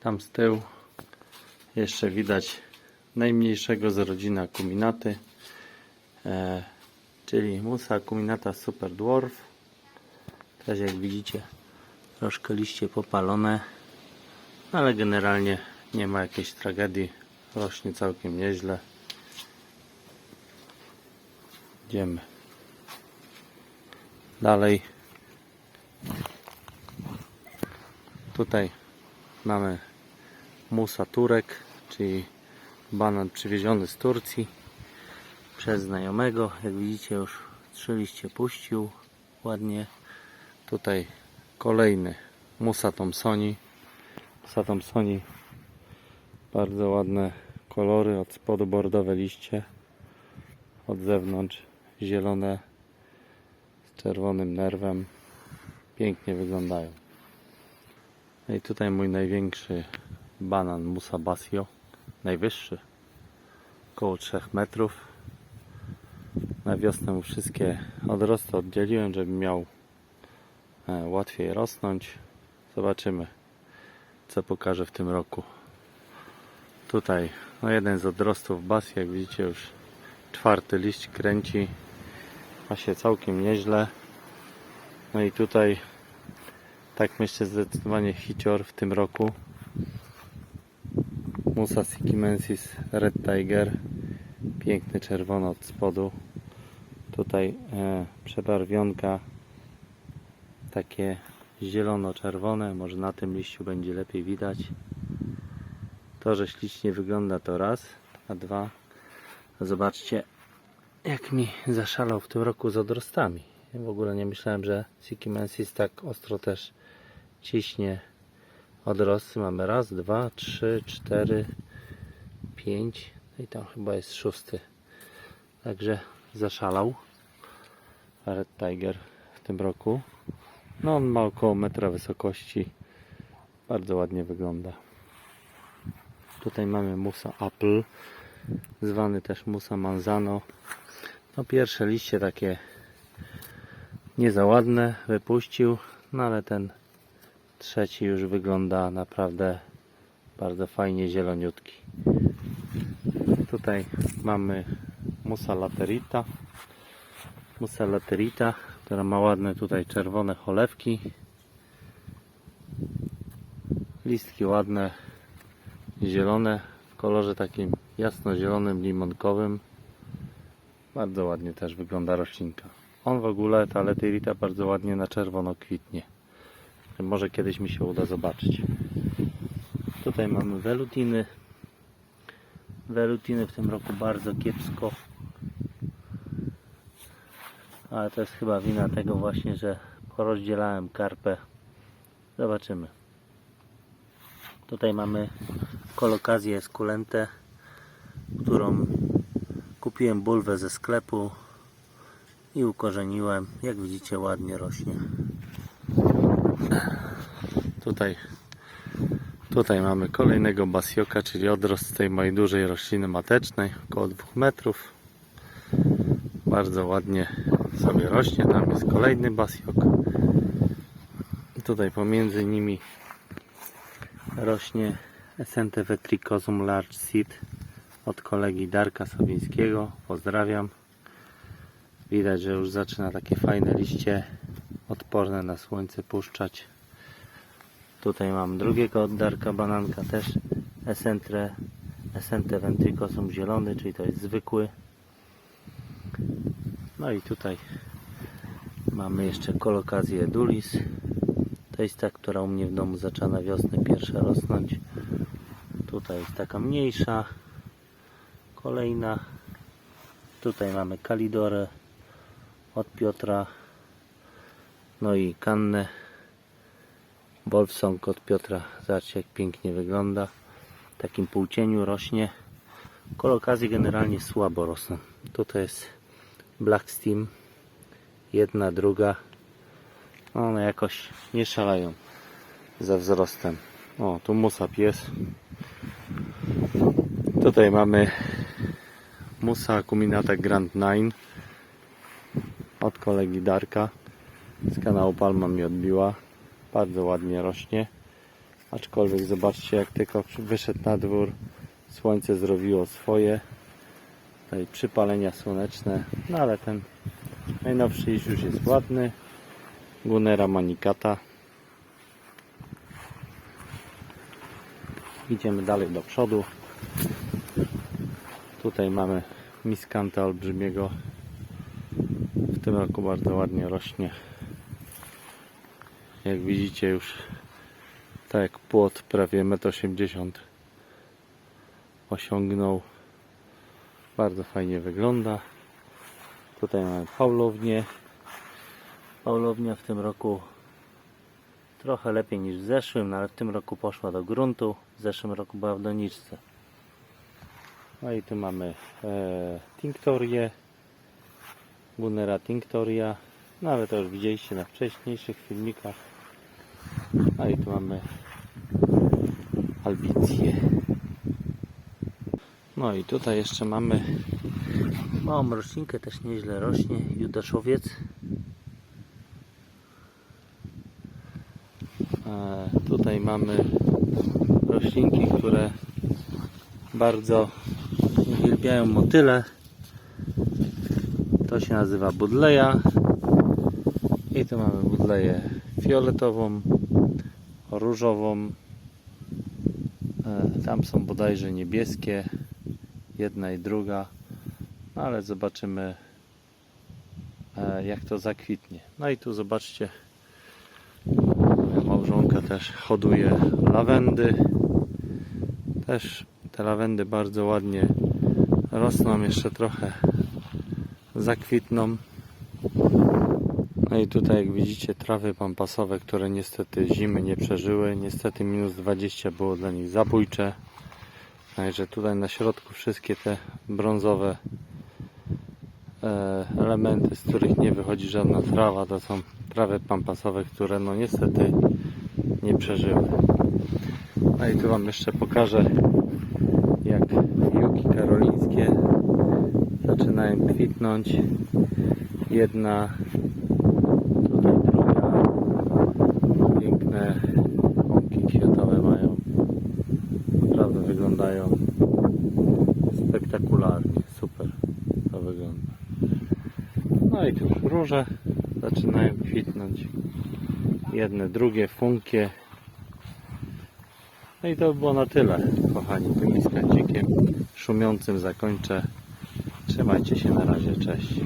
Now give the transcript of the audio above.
Tam z tyłu jeszcze widać najmniejszego z rodziny akuminaty, e, czyli Musa akuminata Super Dwarf. Też jak widzicie troszkę liście popalone, ale generalnie nie ma jakiejś tragedii. Rośnie całkiem nieźle. Idziemy. Dalej. Tutaj mamy Musa Turek, czyli banan przywieziony z Turcji przez znajomego. Jak widzicie już trzy liście puścił ładnie. Tutaj kolejny Musa Thompsoni. Musa Thompsoni bardzo ładne kolory, od spodu bordowe liście, od zewnątrz zielone z czerwonym nerwem. Pięknie wyglądają. No i tutaj mój największy banan Musa Basio, najwyższy, około 3 metrów. Na wiosnę mu wszystkie odrosty oddzieliłem, żeby miał e, łatwiej rosnąć. Zobaczymy, co pokaże w tym roku. Tutaj no jeden z odrostów Basio, jak widzicie już czwarty liść kręci. Ma się całkiem nieźle. No i tutaj tak myślę zdecydowanie hicior w tym roku. Musa Sikimensis Red Tiger. Piękny czerwony od spodu. Tutaj e, przebarwionka takie zielono-czerwone. Może na tym liściu będzie lepiej widać. To, że ślicznie wygląda to raz, a dwa. Zobaczcie jak mi zaszalał w tym roku z odrostami. W ogóle nie myślałem, że Sikimensis tak ostro też ciśnie odrosty. Mamy raz, dwa, trzy, cztery, pięć. No i tam chyba jest szósty. Także zaszalał Red Tiger w tym roku. No on ma około metra wysokości. Bardzo ładnie wygląda. Tutaj mamy Musa Apple, zwany też Musa Manzano. No pierwsze liście takie nie za ładne wypuścił, no ale ten trzeci już wygląda naprawdę bardzo fajnie zieloniutki. Tutaj mamy Musa Laterita. Musa Laterita, która ma ładne tutaj czerwone cholewki. Listki ładne, zielone, w kolorze takim jasno-zielonym, limonkowym. Bardzo ładnie też wygląda roślinka. On w ogóle, ta letyrita bardzo ładnie na czerwono kwitnie. Może kiedyś mi się uda zobaczyć. Tutaj mamy welutiny. Welutiny w tym roku bardzo kiepsko. Ale to jest chyba wina tego właśnie, że porozdzielałem karpę. Zobaczymy. Tutaj mamy kolokazję esculentę, którą kupiłem bulwę ze sklepu i ukorzeniłem. Jak widzicie ładnie rośnie. Tutaj, tutaj mamy kolejnego basioka, czyli odrost tej mojej dużej rośliny matecznej, około 2 metrów. Bardzo ładnie sobie rośnie. Tam jest kolejny basiok. Tutaj pomiędzy nimi rośnie Esente Vetricosum Large Seed od kolegi Darka Sowińskiego. Pozdrawiam. Widać, że już zaczyna takie fajne liście odporne na słońce puszczać. Tutaj mam drugiego od Darka bananka też Essentre, Esente Ventricosum zielony, czyli to jest zwykły. No i tutaj mamy jeszcze kolokazję Dulis. To jest ta, która u mnie w domu zaczęła wiosnę pierwsza rosnąć. Tutaj jest taka mniejsza. Kolejna. Tutaj mamy Kalidorę od Piotra. No i kannę Wolfsong od Piotra. Zobaczcie jak pięknie wygląda. W takim półcieniu rośnie. Kolokazje generalnie słabo rosną. Tutaj jest Black Steam. Jedna, druga. One jakoś nie szaleją ze wzrostem. O, tu Musa pies. Tutaj mamy Musa Akuminata Grand 9 od kolegi Darka z kanału Palma mi odbiła. Bardzo ładnie rośnie. Aczkolwiek zobaczcie jak tylko wyszedł na dwór, słońce zrobiło swoje. Tutaj przypalenia słoneczne, no ale ten najnowszy już jest ładny. Gunera manikata. Idziemy dalej do przodu. Tutaj mamy miskanta olbrzymiego. W tym roku bardzo ładnie rośnie. Jak widzicie już tak jak płot prawie 1,80 m osiągnął. Bardzo fajnie wygląda. Tutaj mamy Paulownię. Paulownia w tym roku trochę lepiej niż w zeszłym, no ale w tym roku poszła do gruntu. W zeszłym roku była w doniczce. No i tu mamy e, Tinctorię. Gunera Tinctoria. No ale to już widzieliście na wcześniejszych filmikach. No i tu mamy albicję. No i tutaj jeszcze mamy małą roślinkę, też nieźle rośnie, judaszowiec. E, tutaj mamy roślinki, które bardzo uwielbiają motyle. To się nazywa budleja. I tu mamy budleję fioletową, różową. E, Tam są bodajże niebieskie, jedna i druga. No ale zobaczymy e, jak to zakwitnie. No i tu zobaczcie, moja małżonka też hoduje lawendy. Też te lawendy bardzo ładnie rosną, jeszcze trochę zakwitną. No i tutaj jak widzicie trawy pampasowe, które niestety zimy nie przeżyły. Niestety minus 20 było dla nich zabójcze. Także tutaj na środku wszystkie te brązowe e, elementy, z których nie wychodzi żadna trawa, to są trawy pampasowe, które no niestety nie przeżyły. No i tu Wam jeszcze pokażę jak juki karolińskie zaczynają kwitnąć. Jedna, tutaj druga. Piękne łąki kwiatowe mają. Naprawdę wyglądają spektakularnie. Super to wygląda. No i tu róże zaczynają kwitnąć. Jedne, drugie, funkie. No i to by było na tyle, kochani. Tym miskandzikiem szumiącym zakończę. Trzymajcie się na razie, cześć.